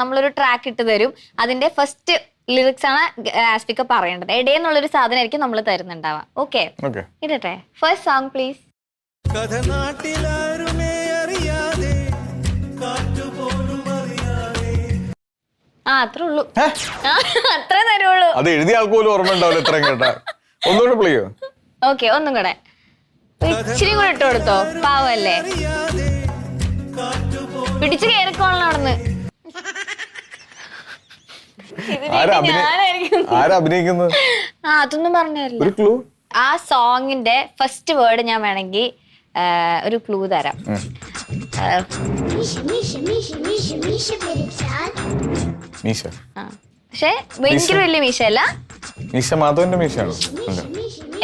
നമ്മളൊരു ട്രാക്ക് ഇട്ട് തരും. അതിന്റെ ഫസ്റ്റ് ലിറിക്സ് ആണ് ആസ്പിക്ക പറയേണ്ടത്. ഇടയെന്നുള്ളൊരു സാധനമായിരിക്കും നമ്മൾ തരുന്നുണ്ടാവാം ഓക്കെ ഓക്കെ ഇടട്ടെ. ഫസ്റ്റ് സോങ് പ്ലീസ് കഥ നാട്ടിലാരുമേ അറിയാതെ. ആ അത്രേ ഉള്ളൂ അത്രേ തരുള്ളൂ. അത് എഴുതിയ ആൾക്ക് പോലും ഓർമ്മ ഉണ്ടാവില്ല ഇത്രയും കേട്ടാ. ഒന്നുകൂടെ പ്ലേ ഓക്കെ ഒന്നും കൂടെ. ഇച്ചിരി കൂടെ ഇട്ട് കൊടുത്തോ? പാവല്ലേ? പിടിച്ചു കയറിക്കോളണം അവിടുന്ന്. ആരഭിനയിക്കുന്നത് അതൊന്നും പറഞ്ഞല്ല. ഒരു ക്ലൂ ആ സോങ്ങിന്റെ ഫസ്റ്റ് വേർഡ് ഞാൻ വേണമെങ്കിൽ ഒരു ക്ലൂ തരാം. മീശ പക്ഷേ ഭയങ്കര വലിയ മീശ അല്ല? മീശ മാധവന്റെ മീശയാണോ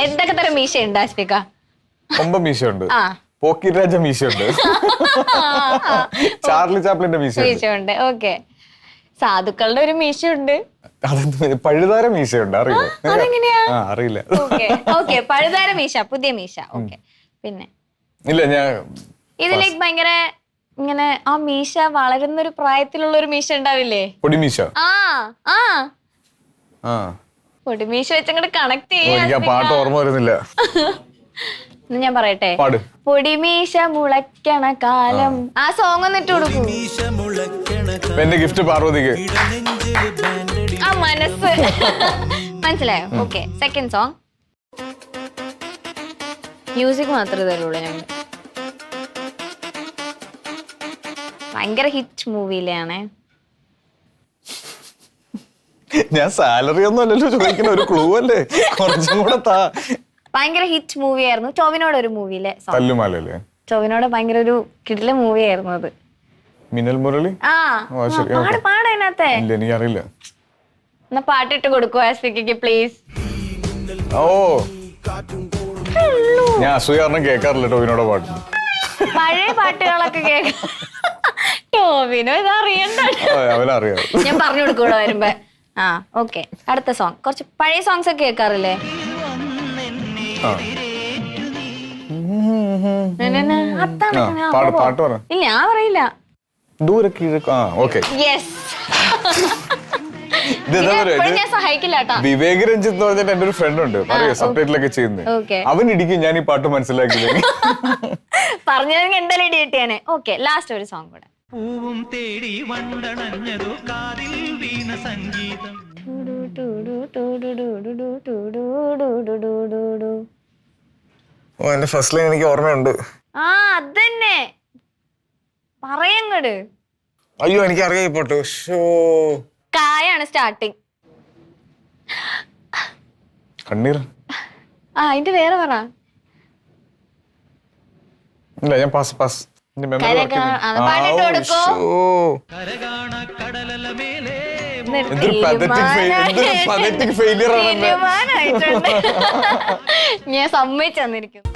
എന്തൊക്കെ തരം മീശ ഉണ്ട് ആസ്മിക? കൊമ്പ മീശയുണ്ട്. പോക്കിരാജ മീശയുണ്ട്. ചാർലി ചാപ്ലിന്റെ മീശയുണ്ട്. ഓക്കെ. സാധുക്കളുടെ ഒരു മീശയുണ്ട്. അതെന്ത് പഴുതാര മീശയുണ്ട്? അറിയില്ല. അതെങ്ങനെയാ? ആ അറിയില്ല. ഓക്കെ ഓക്കെ പഴുതാര മീശ പുതിയ മീശ. ഓക്കെ പിന്നെ? ഇല്ല ഞാൻ ഇതിലേക്ക് ഭയങ്കര ഇങ്ങനെ ആ മീശ വളരുന്ന ഒരു പ്രായത്തിലുള്ള ഒരു മീശ ഉണ്ടാവില്ലേ? പൊടിമീശ. ആ ആ. ആ. പൊടിമീശ വെച്ചങ്ങോട്ട് കണക്ട് ചെയ്യാൻ പാട്ട് ഓർമ്മ വരുന്നില്ല. ഞാൻ പറയട്ടെ? പാട്. പൊടിമീശ മുളയ്ക്കണ കാലം. ആ. സോങ് ഒന്ന് ഇട്ട് കൊടുക്കൂ. എന്റെ ഗിഫ്റ്റ് പാർവതിക്ക്. ആ മനസ്സ്. മനസ്സിലായോ? ഓക്കെ സെക്കൻഡ് സോങ് മ്യൂസിക് മാത്രമേ തരുള്ളൂ ഞങ്ങൾ. ഭയങ്കര ഹിറ്റ് മൂവിയിലാണ് ഞാൻ സാലറി ഒന്നും അല്ലല്ലോ ചോദിക്കുന്ന ഒരു ക്ലൂ അല്ലേ? കുറച്ചും കൂടെ താ. ഭയങ്കര ഹിറ്റ് മൂവി ആയിരുന്നു. ടോവിനോട് ഒരു മൂവിയിലെ തല്ലുമാലല്ലേ ടോവിനോട് ഭയങ്കര ഒരു കിടില മൂവി ആയിരുന്നു അത്. മിന്നൽ മുരളി? ആ. പാട്. പാട് അതിനകത്തെ. ഇല്ല എനിക്കറിയില്ല. എന്നാ പാട്ടിട്ട് കൊടുക്കുവോ ആസ്പിക്ക് പ്ലീസ് ഓ. ഞാൻ അസൂയ കാരണം കേൾക്കാറില്ല ടോവിനോടെ പാട്ട്. പഴയ പാട്ടുകളൊക്കെ കേൾക്കാം ടോവിനോ ഇത് അറിയണ്ടോ. അവനറിയാം ഞാൻ പറഞ്ഞു കൊടുക്കൂടെ വരുമ്പോ. ആ ഓക്കെ. അടുത്ത സോങ് കുറച്ച് പഴയ സോങ്സ് ഒക്കെ കേൾക്കാറില്ലേ. ഇല്ല ഞാൻ പറയില്ല. ദൂരെ കിഴക്ക് ആ ഓക്കെ. യെസ് പറയാ വിവേക് രഞ്ജിത്ത് എന്ന് പറഞ്ഞിട്ട് എന്റെ ഒരു ഫ്രണ്ട് ഉണ്ട്. അറിയോ? സബ്ടൈറ്റിലൊക്കെ ചെയ്യുന്നത്. അവൻ ഇടിക്കും ഞാൻ ഈ പാട്ട് മനസ്സിലാക്കിയില്ലെങ്കിൽ പറഞ്ഞതെങ്കിൽ എന്തായാലും ഇടി കിട്ടിയാനെ. ഓക്കെ ലാസ്റ്റ് ഒരു സോങ് കൂടെ. പൂവും തേടി വണ്ടണഞ്ഞതു കാതിൽ വീണ സംഗീതം. ഓ എന്റെ ഫസ്റ്റ് ലൈൻ എനിക്ക് ഓർമ്മയുണ്ട്. ആ അതന്നെ. പറയങ്ങട്. അയ്യോ എനിക്ക് അറിയാം ഈ പാട്ട്. ഷോ കായാണ് സ്റ്റാർട്ടിങ് കണ്ണീർ. ആ അതിന്റെ വേറെ പറ. ഇല്ല ഞാൻ പാസ് പാസ് ഞാൻ സമ്മതിച്ചു തന്നിരിക്കുന്നു.